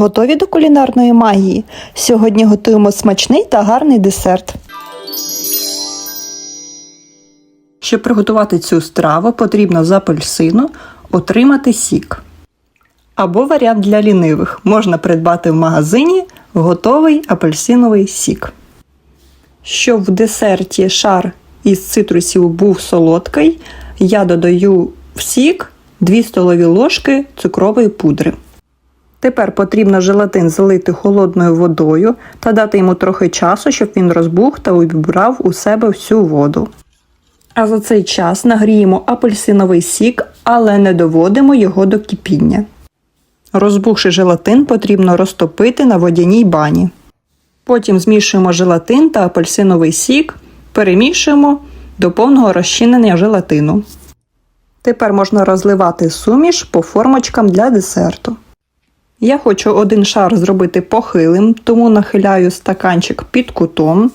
Готові до кулінарної магії? Сьогодні готуємо смачний та гарний десерт. Щоб приготувати цю страву, потрібно з апельсину отримати сік. Або варіант для лінивих. Можна придбати в магазині готовий апельсиновий сік. Щоб в десерті шар із цитрусів був солодкий, я додаю в сік 2 столові ложки цукрової пудри. Тепер потрібно желатин залити холодною водою та дати йому трохи часу, щоб він розбух та увібрав у себе всю воду. А за цей час нагріємо апельсиновий сік, але не доводимо його до кипіння. Розбухши желатин потрібно розтопити на водяній бані. Потім змішуємо желатин та апельсиновий сік, перемішуємо до повного розчинення желатину. Тепер можна розливати суміш по формочкам для десерту. Я хочу один шар зробити похилим, тому нахиляю стаканчик під кутом.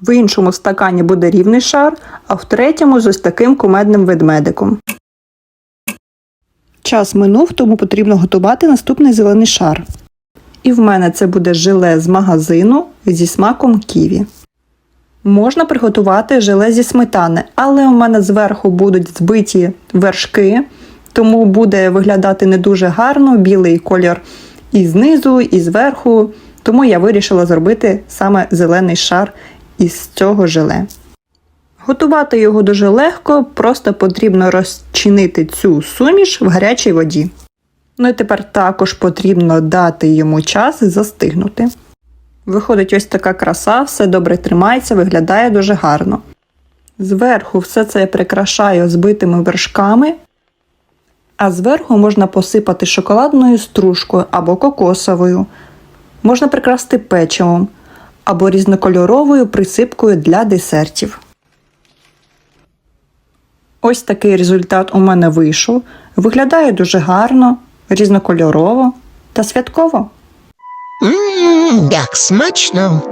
В іншому стакані буде рівний шар, а в третьому з ось таким кумедним ведмедиком. Час минув, тому потрібно готувати наступний зелений шар. І в мене це буде желе з магазину зі смаком ківі. Можна приготувати желе зі сметани, але у мене зверху будуть збиті вершки, тому буде виглядати не дуже гарно білий колір і знизу, і зверху. Тому я вирішила зробити саме зелений шар із цього желе. Готувати його дуже легко, просто потрібно розчинити цю суміш в гарячій воді. Ну і тепер також потрібно дати йому час застигнути. Виходить ось така краса, все добре тримається, виглядає дуже гарно. Зверху все це я прикрашаю збитими вершками, а зверху можна посипати шоколадною стружкою або кокосовою. Можна прикрасти печивом або різнокольоровою присипкою для десертів. Ось такий результат у мене вийшов. Виглядає дуже гарно, різнокольорово та святково. Ммм, як смачно.